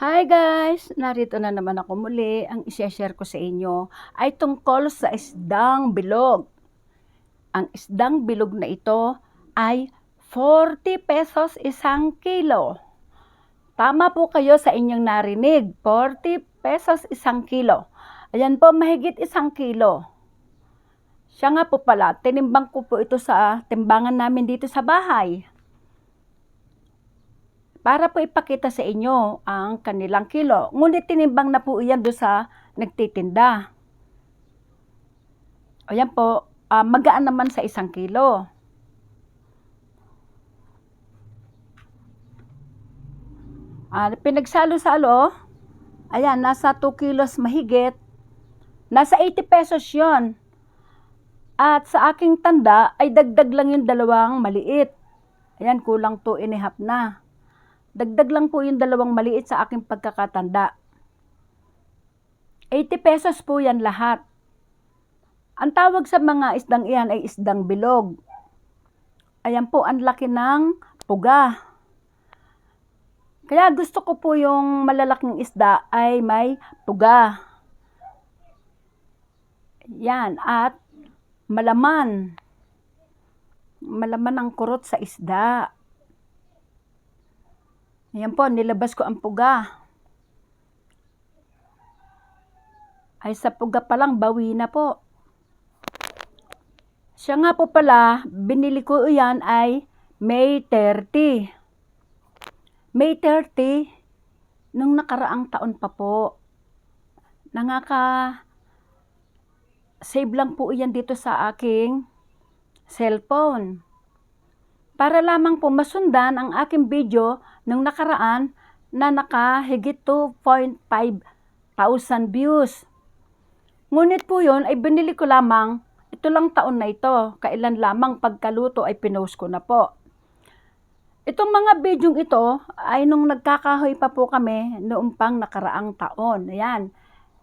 Hi guys! Narito na naman ako muli. Ang isi-share ko sa inyo ay tungkol sa isdang bilog. Ang isdang bilog na ito ay 40 pesos isang kilo. Tama po kayo sa inyong narinig. 40 pesos isang kilo. Ayan po, mahigit isang kilo. Siya nga po pala, tinimbang ko po ito sa timbangan namin dito sa bahay para po ipakita sa inyo ang kanilang kilo. Ngunit tinimbang na po iyan do sa nagtitinda. Ayan po, ah, magaan naman sa isang kilo. Ah, pinagsalo-salo, ayan, nasa 2 kilos mahigit. Nasa 80 pesos yon. At sa aking tanda, ay dagdag lang yung dalawang maliit. Ayan, kulang 2 and a half na. Dagdag lang po yung dalawang maliit sa aking pagkakatanda. 80 pesos po yan lahat. Ang tawag sa mga isdang iyan ay isdang bilog. Ayan po, ang laki ng puga. Kaya gusto ko po yung malalaking isda ay may puga. Yan, at malaman. Malaman ang kurot sa isda. Ayan po, nilabas ko ang puga. Ay sa puga pa lang, bawi na po. Siya nga po pala, binili ko yan ay May 30. May 30, nung nakaraang taon pa po. Nangaka save lang po yan dito sa aking cellphone. Para lamang po masundan ang aking video nung nakaraan na nakahigit 2.5 thousand views. Ngunit po yun ay binili ko lamang ito lang taon na ito. Kailan lamang pagkaluto ay pinost ko na po. Itong mga bidyong ito ay nung nagkakahoy pa po kami noong pang nakaraang taon. Ayan.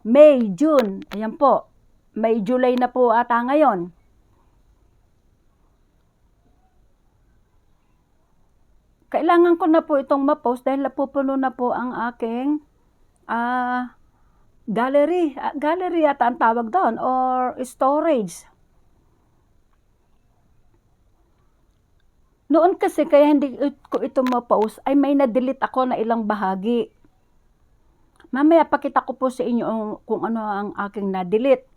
May, June. Ayan po. May July na po ata ngayon. Kailangan ko na po itong ma-post dahil napupuno na po ang aking ah, gallery. Ah, gallery yata ang tawag doon or storage. Noon kasi kaya hindi ko ito ma-post ay may na-delete ako na ilang bahagi. Mamaya pakita ko po sa inyo kung ano ang aking na-delete.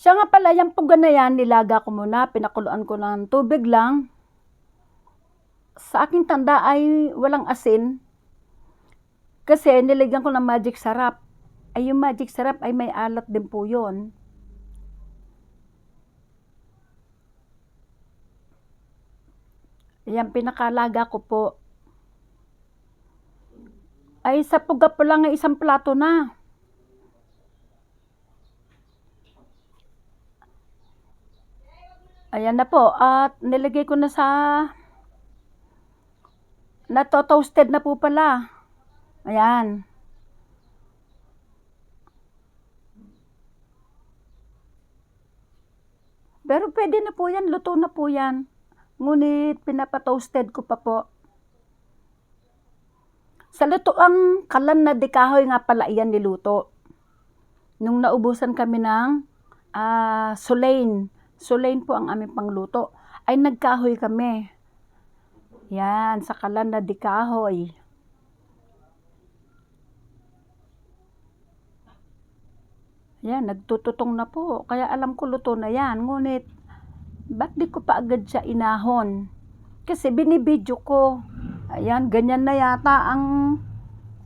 Siya nga pala, yung puga na yan, nilaga ko muna, pinakuluan ko ng tubig lang. Sa aking tanda ay walang asin. Kasi nilagyan ko ng magic sarap. Ay yung magic sarap ay may alat din po yun. Yan, pinakalaga ko po. Ay, sa puga po lang ay isang plato na. Ayan na po. At nilagay ko na sa... Nato-toasted na po pala. Ayan. Pero pwede na po yan. Luto na po yan. Ngunit pinapatoasted ko pa po. Sa luto ang kalan na dikahoy nga pala iyan niluto. Nung naubusan kami ng ah, sulain. Sulain po ang aming pangluto. Ay nagkahoy kami. Yan, sa kalan na dikahoy. Yan, nagtututong na po. Kaya alam ko luto na yan. Ngunit, ba't di ko pa agad siya inahon? Kasi binibidyo ko. Ayan, ganyan na yata ang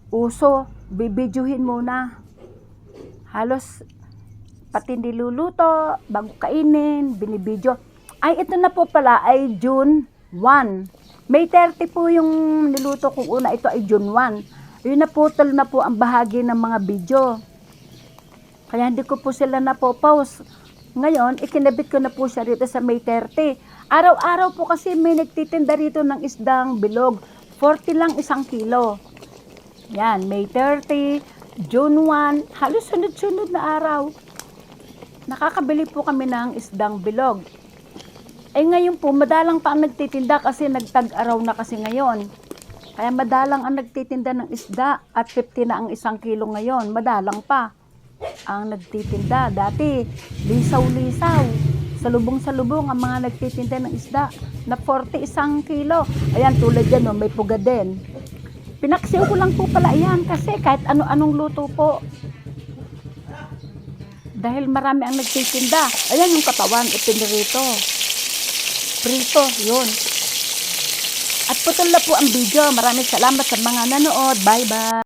uso. Bibidyohin muna. Halos pati niluluto, bago kainin, binibidyo. Ay, ito na po pala ay June 1. May 30 po yung niluto kong una. Ito ay June 1. Yun na po, na po ang bahagi ng mga video. Kaya hindi ko po sila napopost. Ngayon, ikinabit ko na po siya rito sa May 30. Araw-araw po kasi may nagtitinda rito ng isdang bilog. 40 lang isang kilo. Yan, May 30, June 1, halos sunod-sunod na araw. Nakakabili po kami ng isdang bilog. Eh ngayon po, madalang pa ang nagtitinda kasi nagtag-araw na kasi ngayon. Kaya madalang ang nagtitinda ng isda at 50 na ang isang kilo ngayon. Madalang pa ang nagtitinda. Dati, lisaw-lisaw. Salubong-salubong ang mga nagtitinda ng isda na 40 isang kilo. Ayan, tulad yan, oh, may puga din. Pinaksiw ko lang po pala yan kasi kahit ano-anong luto po. Dahil marami ang nagtitinda. Ayan yung katawan, ipinirito. Prito, yun. At putol na po ang video. Maraming salamat sa mga nanood. Bye-bye.